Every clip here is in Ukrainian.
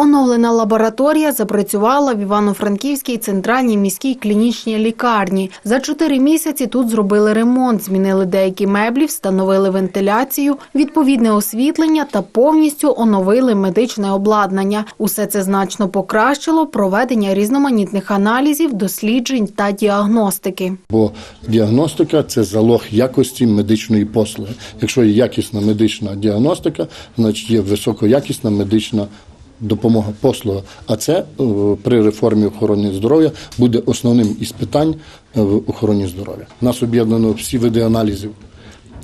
Оновлена лабораторія запрацювала в Івано-Франківській центральній міській клінічній лікарні. За чотири місяці тут зробили ремонт, змінили деякі меблі, встановили вентиляцію, відповідне освітлення та повністю оновили медичне обладнання. Усе це значно покращило проведення різноманітних аналізів, досліджень та діагностики. Бо діагностика це залог якості медичної послуги. Якщо є якісна медична діагностика, значить є високоякісна медична допомога послуга. А це е, при реформі охорони здоров'я буде основним із питань е, в охороні здоров'я. Нас об'єднано всі види аналізів.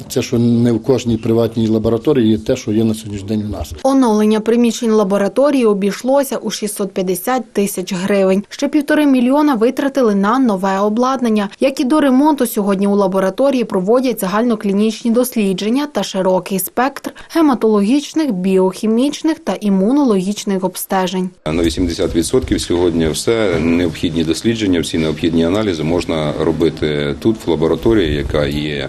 Це, що не в кожній приватній лабораторії, є те, що є на сьогоднішній день у нас. Оновлення приміщень лабораторії обійшлося у 650 тисяч гривень. Ще півтори мільйона витратили на нове обладнання. Як і до ремонту, сьогодні у лабораторії проводять загальноклінічні дослідження та широкий спектр гематологічних, біохімічних та імунологічних обстежень. На 80% сьогодні все необхідні дослідження, всі необхідні аналізи можна робити тут, в лабораторії, яка є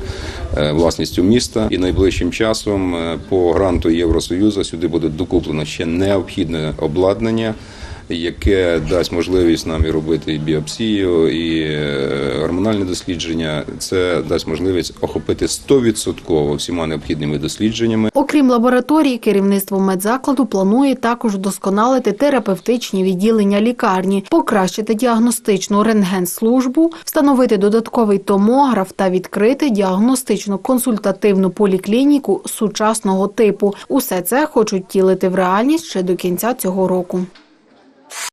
власністю міста. І найближчим часом е, по гранту Євросоюзу сюди буде докуплено ще необхідне обладнання. Яке дасть можливість нам і робити і біопсію, і е, гормональне дослідження, це дасть можливість охопити 100% всіма необхідними дослідженнями. Окрім лабораторії, керівництво медзакладу планує також вдосконалити терапевтичні відділення лікарні, покращити діагностичну рентген-службу, встановити додатковий томограф та відкрити діагностично-консультативну поліклініку сучасного типу. Усе це хочуть втілити в реальність ще до кінця цього року.